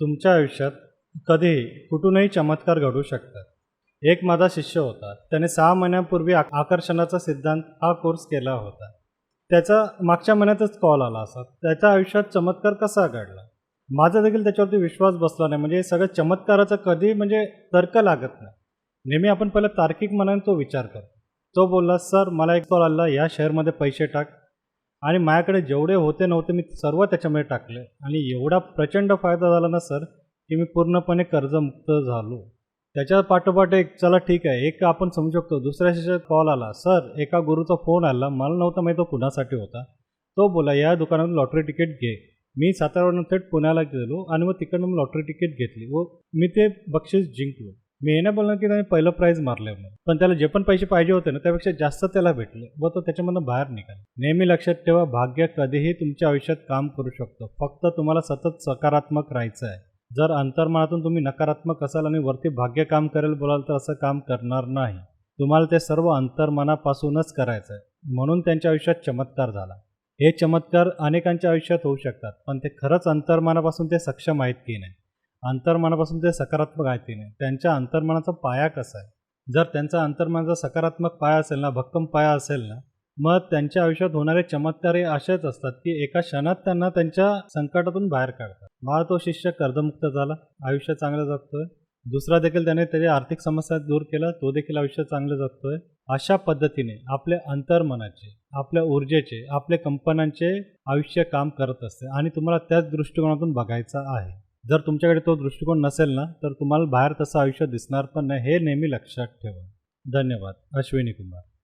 तुमच्या आयुष्यात कधीही कुठूनही चमत्कार घडू शकतात. एक माझा शिष्य होता. त्याने सहा महिन्यांपूर्वी आ- आकर्षणाचा सिद्धांत हा कोर्स केला होता. त्याचा मागच्या महिन्यातच कॉल आला असा. त्याच्या आयुष्यात चमत्कार कसा घडला? माझा देखील त्याच्यावरती विश्वास बसला नाही. म्हणजे सगळं चमत्काराचं कधी म्हणजे तर्क लागत नाही. नेहमी आपण पहिला तार्किक मनाने तो विचार करतो. तो बोलला सर मला एक कॉल आला. या शेअरमध्ये पैसे टाक. आणि माझ्याकडे जेवढे होते नव्हते मी सर्व त्याच्यामध्ये टाकले. आणि एवढा प्रचंड फायदा झाला ना सर की मी पूर्णपणे कर्जमुक्त झालो. त्याच्या पाठोपाठ एक चला ठीक आहे एक आपण समजू शकतो. दुसऱ्या शिष्यात कॉल आला सर एका गुरुचा फोन आला. मला नव्हता माहिती तो कुणासाठी होता. तो बोला या दुकानातून लॉटरी तिकीट घे. मी सातारावरून थेट पुण्याला गेलो आणि मग तिकडनं लॉटरी तिकीट घेतली. व मी ते बक्षीस जिंकलो. मी हे नाही बोलणार की त्याने पहिलं प्राईज मारलं म्हणून. पण त्याला जे पण पैसे पाहिजे होते ना त्यापेक्षा जास्त त्याला भेटले व तो त्याच्यामधून बाहेर निघाला. नेहमी लक्षात ठेवा भाग्य कधीही तुमच्या आयुष्यात काम करू शकतो. फक्त तुम्हाला सतत सकारात्मक राहायचं आहे जर अंतर्मनातून तुम्ही नकारात्मक असाल आणि वरती भाग्य काम करेल बोलाल तर असं काम करणार नाही. तुम्हाला ते सर्व अंतर्मनापासूनच करायचं आहे म्हणून त्यांच्या आयुष्यात चमत्कार झाला. हे चमत्कार अनेकांच्या आयुष्यात होऊ शकतात पण ते खरंच अंतर्मनापासून ते सक्षम आहेत की नाही? अंतर्मनापासून ते सकारात्मक आहेत की नाही त्यांच्या अंतर्मनाचा पाया कसा आहे? जर त्यांचा अंतर्मनाचा सकारात्मक पाया असेल ना भक्कम पाया असेल ना मग त्यांच्या आयुष्यात होणारे चमत्कार हे असेच असतात की एका क्षणात त्यांना त्यांच्या संकटातून बाहेर काढतात. मला तो शिष्य कर्जमुक्त झाला आयुष्य चांगलं जगतोय. दुसरा देखील त्याने त्याच्या आर्थिक समस्या दूर केला तो देखील आयुष्य चांगलं जगतोय. अशा पद्धतीने आपल्या अंतर्मनाचे आपल्या ऊर्जेचे आपल्या कंपन्यांचे आयुष्य काम करत असते आणि तुम्हाला त्याच दृष्टिकोनातून बघायचं आहे. जर तुमच्याकडे तो दृष्टिकोन नसेल ना तर तुम्हाला बाहेर तसं आयुष्य दिसणार पण नाही. हे नेहमी लक्षात ठेवा. धन्यवाद. अश्विनी कुमार.